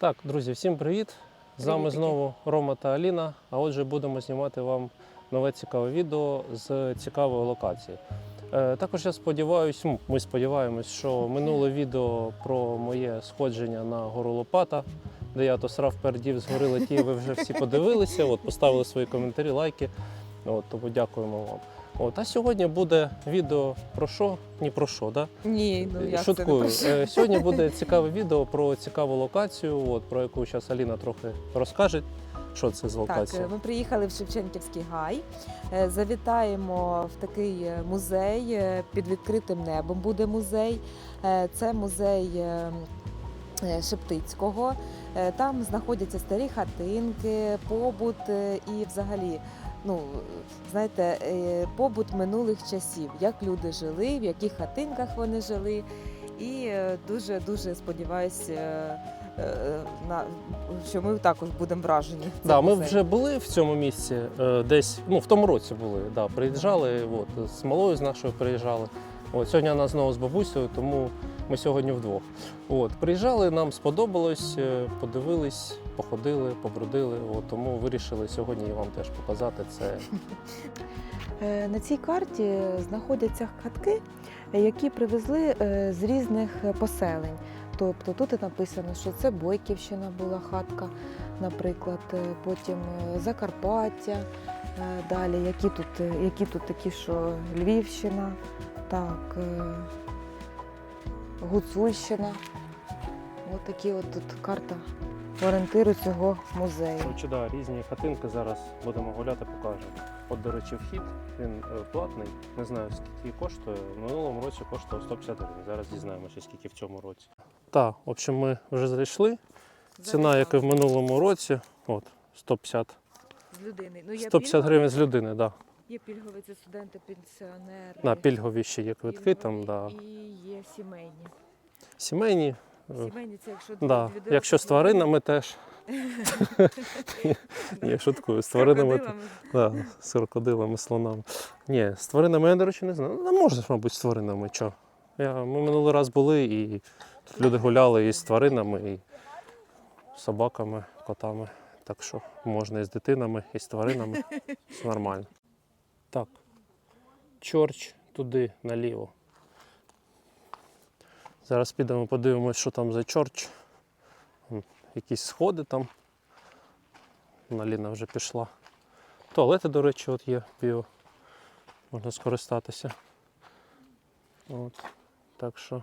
Так, друзі, всім привіт! З вами знову Рома та Аліна. А отже, будемо знімати вам нове цікаве відео з цікавої локації. Е, також я сподіваюся, ми сподіваємось, що минуле відео про моє сходження на гору Лопата, де я то срав пердів з гори летів, ви вже всі подивилися, от, поставили свої коментарі, лайки. От, тому дякуємо вам. От, а сьогодні буде відео про що? Ні про що, да? Ні, ну як Шуткую. це не Е, Сьогодні буде цікаве відео про цікаву локацію, от, про яку зараз Аліна трохи розкаже. Що це за Так, локація? е, ми приїхали в Шевченківський гай. Е, Завітаємо в такий музей під відкритим небом. Буде музей. Це музей Шептицького. Там знаходяться старі хатинки, побут і взагалі. Ну, знаєте, е, побут минулих часів, як люди жили, в яких хатинках вони жили. І е, дуже дуже сподіваюся, е, на що ми також будемо вражені. Да, ми вже були в цьому місці, десь ну, в тому році були. Да, приїжджали, от, з малою з нашою приїжджали. От, сьогодні вона знову з бабусею, тому ми сьогодні вдвох. От, приїжджали, нам сподобалось, е, подивились, походили, побродили. От, тому вирішили сьогодні вам теж показати це. Е, На цій карті знаходяться хатки, які привезли е, з різних поселень. Тобто тут написано, що це Бойківщина була хатка, наприклад, потім Закарпаття, далі які тут, які тут такі, що Львівщина, так, Гуцульщина. Ось такі от тут карта орієнтиру цього музею. Коротше, да, різні хатинки зараз будемо гуляти, покажемо. От, до речі, вхід він е, платний. Не знаю, скільки коштує. В минулому році коштував 150 гривень. Зараз дізнаємося, скільки в цьому році. Так, в общем, ми вже зайшли. Ціна, як і в минулому році, от 150, З людини. Ну, 150 гривень з людини, да. Є пільгові це студенти, пенсіонери. На пільгові ще є квитки там, да. І є сімейні. Сімейні. Сімейні це якщо Да. дві Якщо з тваринами теж. Ні, шуткую, з тваринами. Да, з крокодилами, слонами. Ні, з тваринами я, до речі, не знаю. Ну, можна, мабуть, з тваринами. Чо? Я, ми минулий раз були і тут люди гуляли і з тваринами, і з собаками, котами. Так що можна і з дитинами, і з тваринами. Все нормально. Так. Чорч туди наліво. Зараз підемо подивимось, що там за чорч. Якісь сходи там. Наліна вже пішла. Туалети, до речі, от є біо. Можна скористатися. От. Так що.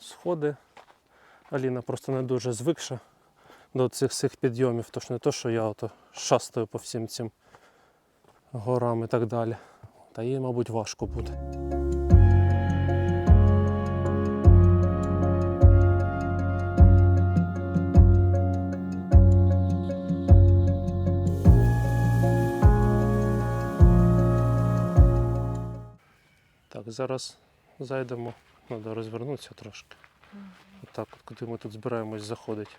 Сходи. Аліна просто не дуже звикша до цих всіх підйомів, тож не то, що я ото шастаю по всім цим горам і так далі. Та їй, мабуть, важко буде. Так, зараз зайдемо, треба розвернутися трошки. Так, от куди ми тут збираємось заходити.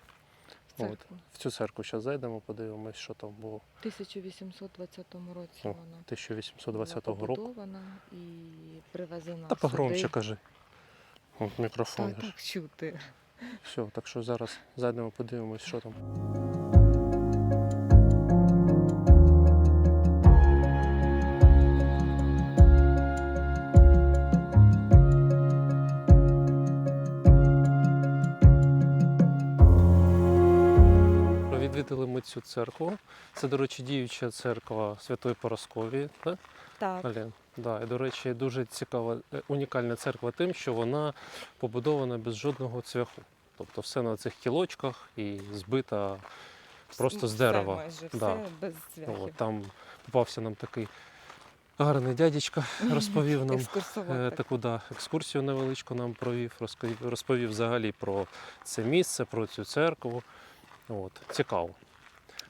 От. В цю церкву зараз зайдемо, подивимось, що там було У 1820 році О, вона 1820 була року. побудована і привезена Та погромче кажи. От мікрофон. Та, так чути. Все, так що зараз зайдемо, подивимось, що там. Цю церкву. Це, до речі, діюча церква Святої Поросковії. Так? Так, Алін, да, і до речі, дуже цікава, е, унікальна церква тим, що вона побудована без жодного цвяху. Тобто все на цих кілочках і збита просто з дерева. майже, все Да. без цвяхів. от, там попався нам такий гарний дядечка, розповів нам е, таку да, екскурсію невеличку нам провів, розповів, розповів взагалі про це місце, про цю церкву. От, цікаво.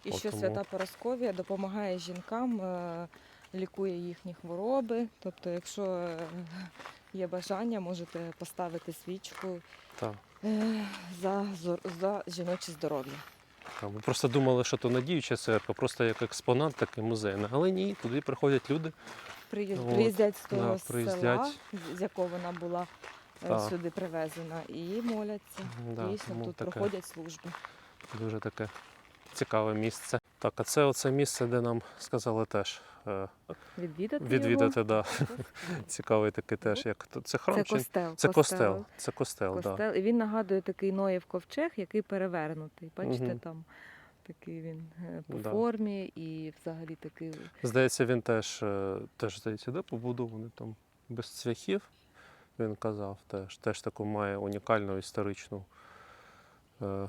І що тому- свята Поросковія допомагає жінкам, е, лікує їхні хвороби. Тобто, якщо е, є бажання, можете поставити свічку Так. е, за, зор- за жіноче здоров'я. Та, Ми просто думали, що то не діюча церква, просто як експонат такий музейний. Але ні, туди приходять люди. От, приїздять з того да, приїздять. села, з- з якого вона була е, Так. сюди привезена і моляться. Да, Дійсно, тому тут таке проходять служби. дуже таке цікаве місце. Так, а це оце місце, де нам сказали теж е, Відвідати, відвідати. Да. Цікавий такий теж, як. Це храм Це чи костел. це костел? Це костел, так. Да. І він нагадує такий Ноєв ковчег, який перевернутий. Бачите, Мгм. там такий він е, по Да. формі і взагалі такий. Здається, він теж, е, теж здається, де побудований там без цвяхів. Він казав теж, теж таку має унікальну історичну е,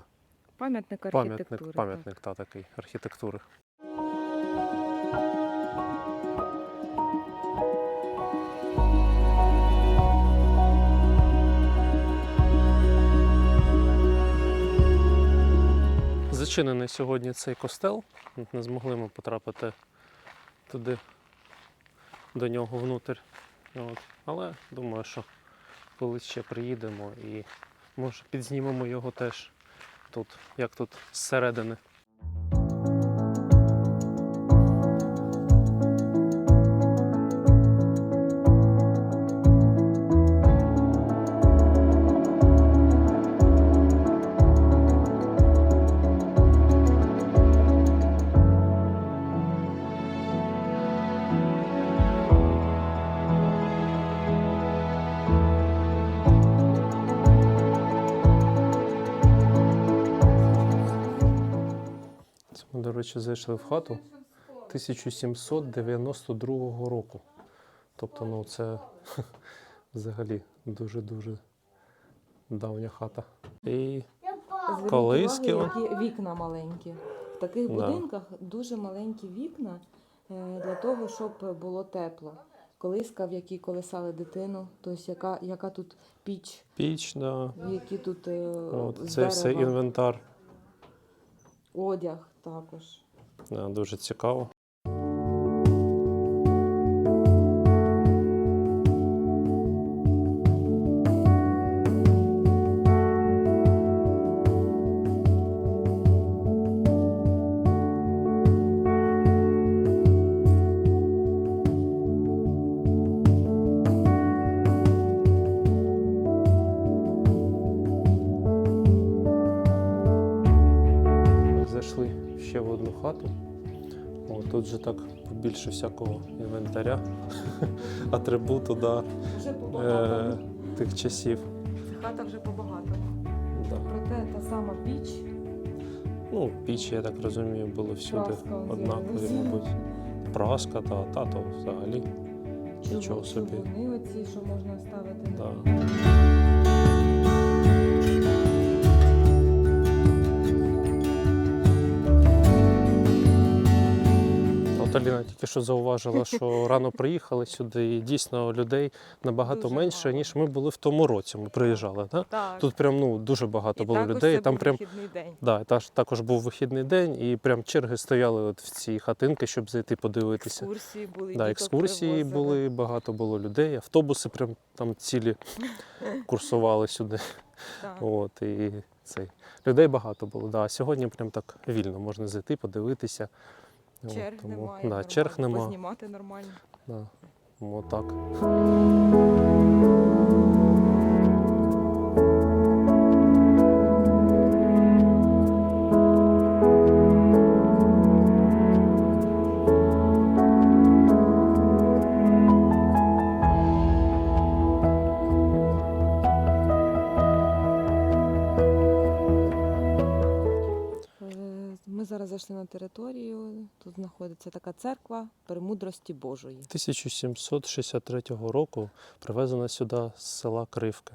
Пам'ятник пам'ятник, архітектури. пам'ятник та такий архітектури. Зачинений сьогодні цей костел. Не змогли ми потрапити туди, до нього внутрь. От. Але думаю, що коли ще приїдемо і може підзнімемо його теж тут, як тут зсередини. Речі, зайшли в хату 1792 року. Тобто, ну це взагалі дуже-дуже давня хата. І Зверніть Колиски, увагу, які вікна маленькі. В таких Да. будинках дуже маленькі вікна е, для того, щоб було тепло. Колиска, в якій колесали дитину, тобто яка, яка тут піч, піч, да. які тут е, От, з це все інвентар. одяг також. Да, дуже цікаво. Зайшли ще в одну хату. О, тут же так більше всякого інвентаря, атрибуту да, Вже е, побагато. тих часів. Хата вже побагато. Да. Проте та сама піч. Ну, пічі, я так розумію, було всюди Праска однакові, мабуть. Праска та тато взагалі. Нічого собі. Чугуни оці, що можна ставити на Да. От Аліна тільки що зауважила, що рано приїхали сюди, і дійсно людей набагато Дуже менше, мало. ніж ми були в тому році. Ми приїжджали. Да? Так. Тут прям ну, дуже багато І було людей. це Там був прям вихідний день. Да, та також був вихідний день, і прям черги стояли от в ці хатинки, щоб зайти подивитися. Екскурсії були. Да, екскурсії привозили. були, багато було людей, автобуси прям там цілі курсували сюди. Так. От, і цей. Людей багато було. Да. Сьогодні прям так вільно можна зайти, подивитися. От, Черг тому, немає. да, черг нема. Познімати нормально. Да. Тому зайшли на територію. Тут знаходиться така церква Перемудрості Божої. 1763 року привезена сюди з села Кривки.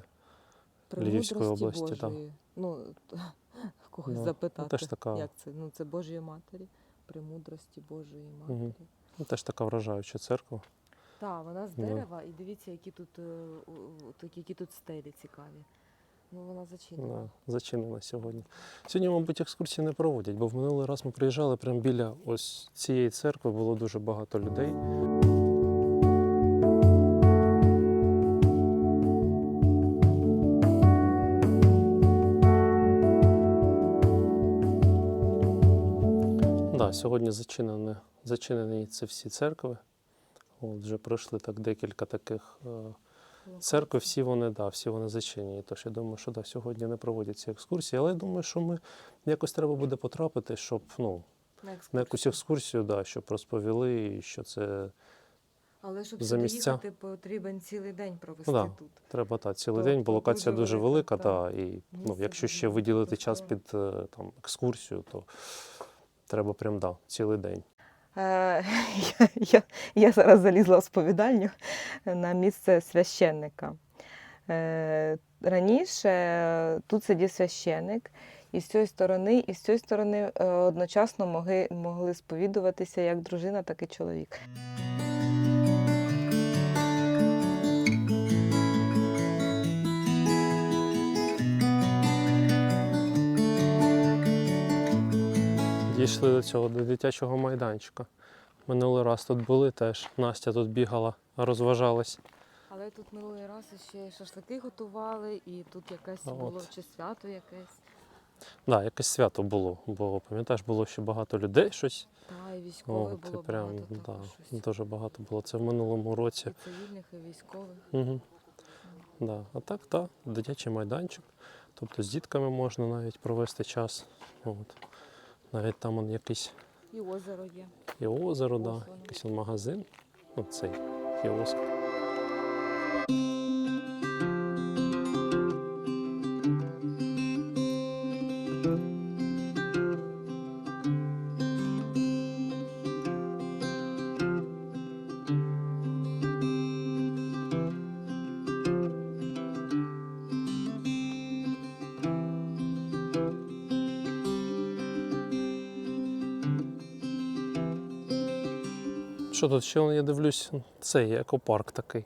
Львівської області. Божої. Ну, когось Ну, запитати. теж така- Як це? Ну, це Божої Матері. Премудрості Божої Матері. Мгм. Ну, теж така вражаюча церква. Так, вона з Ну. дерева, і дивіться, які тут, е, які тут стелі цікаві. Ну, вона зачинена. Да, зачинена сьогодні. Сьогодні, мабуть, екскурсії не проводять, бо в минулий раз ми приїжджали прямо біля ось цієї церкви було дуже багато людей. Да, сьогодні зачинені, зачинені ці всі церкви. От, вже пройшли так декілька таких е, Церкви всі вони, да, всі вони зачинені. Тож я думаю, що да, сьогодні не проводяться екскурсії, але я думаю, що ми якось треба буде потрапити, щоб ну, на якусь екскурсію, да, щоб розповіли, що це Але щоб за сюди їхати, потрібен цілий день провести Да. тут. треба та, цілий То- день, бо локація дуже дуже велика, та. та, і ну, якщо ще виділити час під е, там, екскурсію, то треба прям да, цілий день. Е, я, я, я зараз залізла в сповідальню на місце священника. Е, раніше тут сидів священник, і з цієї сторони, і з цієї сторони е, одночасно могли, могли сповідуватися як дружина, так і чоловік. Дійшли до цього, до дитячого майданчика. Минулий раз тут були теж. Настя тут бігала, розважалась. Але тут минулий раз ще шашлики готували, і тут якесь А було чи свято якесь. Да, якесь свято було, бо пам'ятаєш, було ще багато людей щось. Та, і військових От, і прям багато да, щось. дуже багато було. Це в минулому році. І цивільних, і військових. Угу. Да. А так, так, дитячий майданчик. Тобто з дітками можна навіть провести час. От. Навіть там он якийсь І озеро є. і озеро, да, якийсь он магазин. Оцей цей кіоск. Що тут ще я дивлюсь? Це є екопарк такий.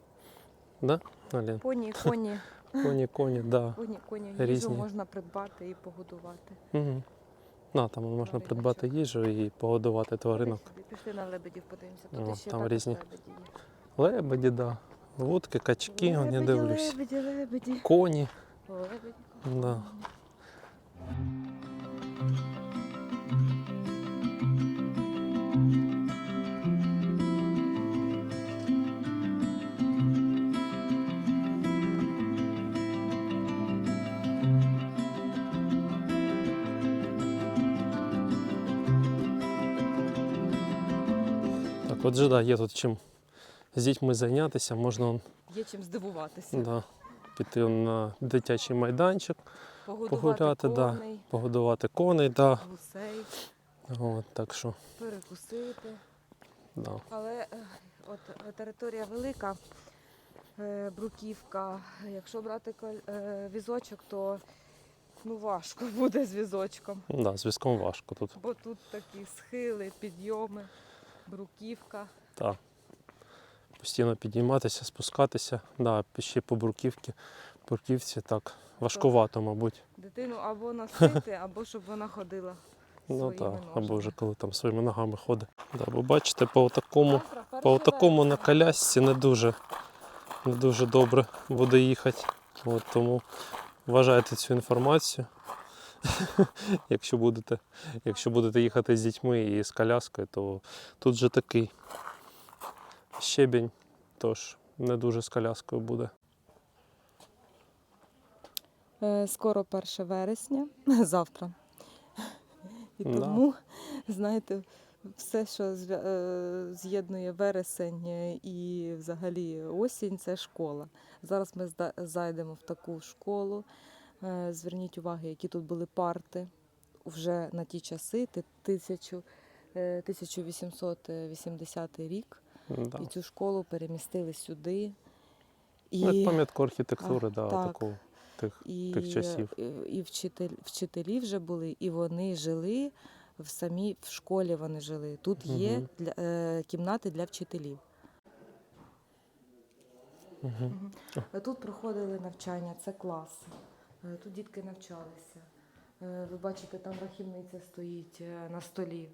Да? Алін? Поні, коні, Коні, коні, да. коні, коні. Їжу Різні. можна придбати і погодувати. Угу. На, там можна Риночок. придбати їжу і погодувати тваринок. Пішли на лебедів, подивимося. Тут О, ще там також різні. лебеді є. Лебеді, да. Вудки, качки, он, я дивлюсь. Лебеді, лебеді. Коні. Лебеді. Да. Отже, да, є тут чим з дітьми зайнятися, можна он, Є чим здивуватися. да, піти он на дитячий майданчик, Погодувати Погуляти, да. коней, погодувати коней, да. гусей, От, так що, перекусити. да. Але е, от е, територія велика, е, бруківка. Якщо брати е, візочок, то ну, важко буде з візочком. Да, з візком важко тут. Бо тут такі схили, підйоми, бруківка. Так. Постійно підійматися, спускатися. Да, ще по бурківці. Бурківці так важкувато, мабуть. Дитину або носити, або щоб вона ходила. Ну так, або вже коли там своїми ногами ходить. Да, бо бачите, по такому, по такому на колясці не дуже, не дуже добре буде їхати. От, тому вважайте цю інформацію. якщо, будете, якщо будете їхати з дітьми і з коляскою, то тут же такий щебінь, тож не дуже з коляскою буде. Е, Скоро 1 вересня, завтра. І Да. тому, знаєте, все, що е, з'єднує вересень і взагалі осінь, це школа. Зараз ми зайдемо в таку школу. Е, Зверніть увагу, які тут були парти вже на ті часи, ти- тисячу- е, 1880 рік. Да. І цю школу перемістили сюди. Ну, Як пам'ятку архітектури, А, да, так. такого. Тих. і, тих часів. і, і вчитель, вчителі вже були, і вони жили в самій в школі. Вони жили. Тут є для, е, кімнати для вчителів. Угу. Тут проходили навчання, це клас. Е, Тут дітки навчалися. Е, Ви бачите, там рахівниця стоїть е, на столі.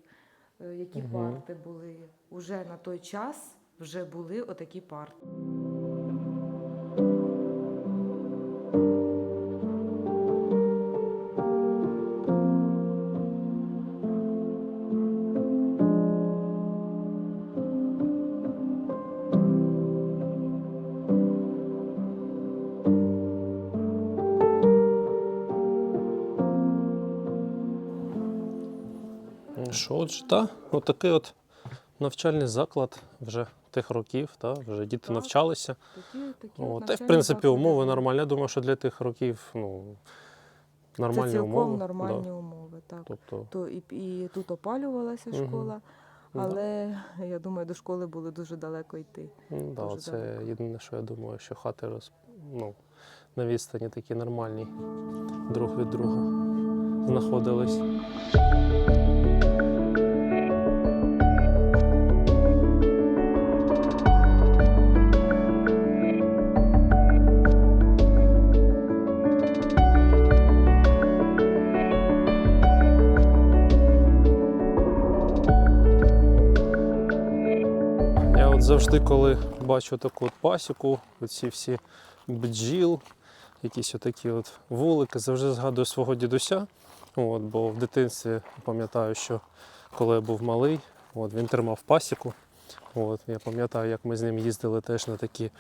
Які угу. парти були? Уже на той час вже були отакі парти. Що, отже, та, отакий от навчальний заклад вже тих років, та, вже діти Так. навчалися. Такі, такі О, та в принципі, умови нормальні. Я думаю, що для тих років ну, нормальні Це цілком умови. нормальні Да. умови, так. Тобто, То і, і тут опалювалася Мгм. школа, да. але я думаю, до школи було дуже далеко йти. Ну, да, Дуже це далеко. єдине, що я думаю, що хати роз... ну, на відстані такі нормальні друг від друга знаходились. Завжди, коли бачу таку от пасіку, оці всі бджіл, якісь отакі от вулики, завжди згадую свого дідуся. От, бо в дитинстві пам'ятаю, що коли я був малий, от, він тримав пасіку. От, я пам'ятаю, як ми з ним їздили теж на такі е,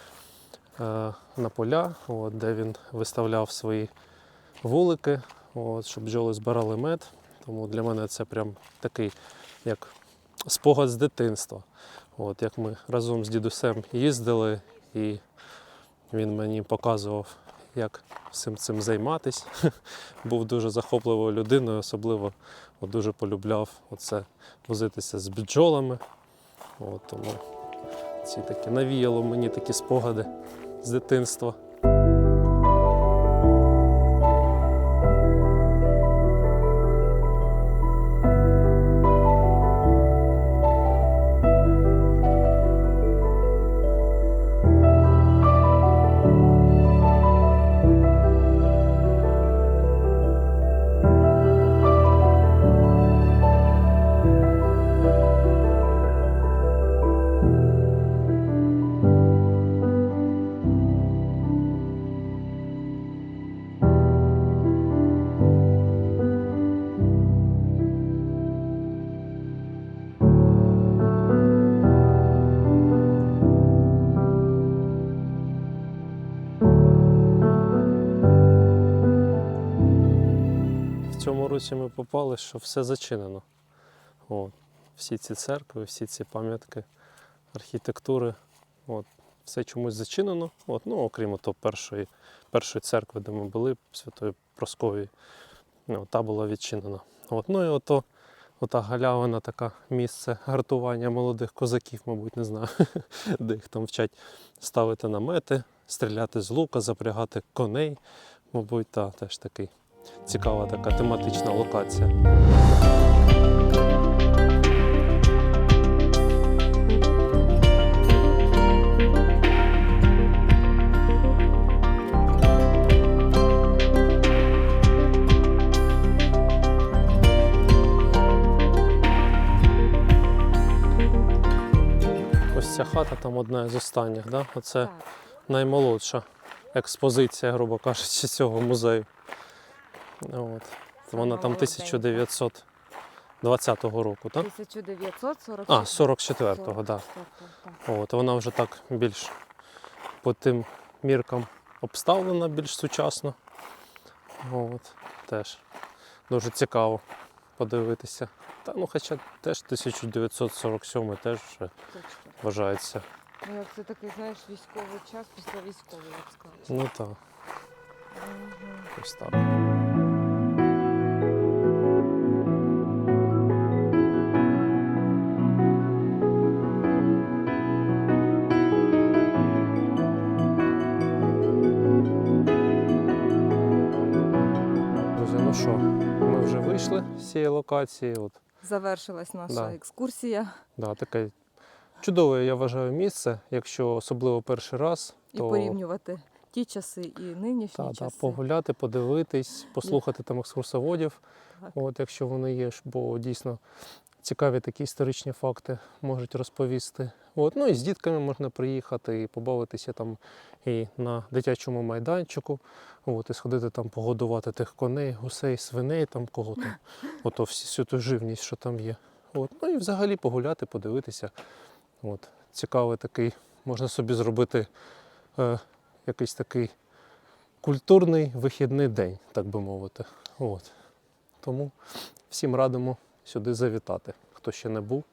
на поля, от, де він виставляв свої вулики, от, щоб бджоли збирали мед. Тому для мене це прям такий як спогад з дитинства. От як ми разом з дідусем їздили, і він мені показував, як всім цим займатись. Був дуже захопливою людиною, особливо от, дуже полюбляв оце возитися з бджолами. От, тому ці такі навіяло мені такі спогади з дитинства. Році ми попали, що все зачинено. От. Всі ці церкви, всі ці пам'ятки архітектури, от. все чомусь зачинено. От. Ну, окрім ото першої, першої церкви, де ми були, Святої Просковії, ну, та була відчинена. От. Ну і ото, ота галявина, така місце гартування молодих козаків, мабуть, не знаю, де їх там вчать ставити намети, стріляти з лука, запрягати коней. Мабуть, та, теж такий цікава така тематична локація. Ось ця хата там одна з останніх, да? Оце наймолодша експозиція, грубо кажучи, цього музею. От. Вона там 1920 року, так? 1940 А, 44-го, так. Да. От, вона вже так більш по тим міркам обставлена, більш сучасно. От, теж дуже цікаво подивитися. Та, ну, хоча теж 1947 теж вже Точно. вважається. Ну, як це такий, знаєш, військовий час після військового, я б сказала. Ну так, Мгм. ось так. Цієї локації. От, Завершилась наша Да. екскурсія. да, таке чудове, я вважаю, місце, якщо особливо перший раз, І то порівнювати ті часи і нинішні та, часи. часи. погуляти, подивитись, послухати там екскурсоводів, Так. от, якщо вони є, бо дійсно цікаві такі історичні факти можуть розповісти. От, ну і з дітками можна приїхати і побавитися там і на дитячому майданчику, от, і сходити там погодувати тих коней, гусей, свиней, там кого там, ото всю ту живність, що там є. От, ну і взагалі погуляти, подивитися. От, цікавий такий, можна собі зробити е, якийсь такий культурний вихідний день, так би мовити. От. Тому всім радимо сюди завітати, хто ще не був.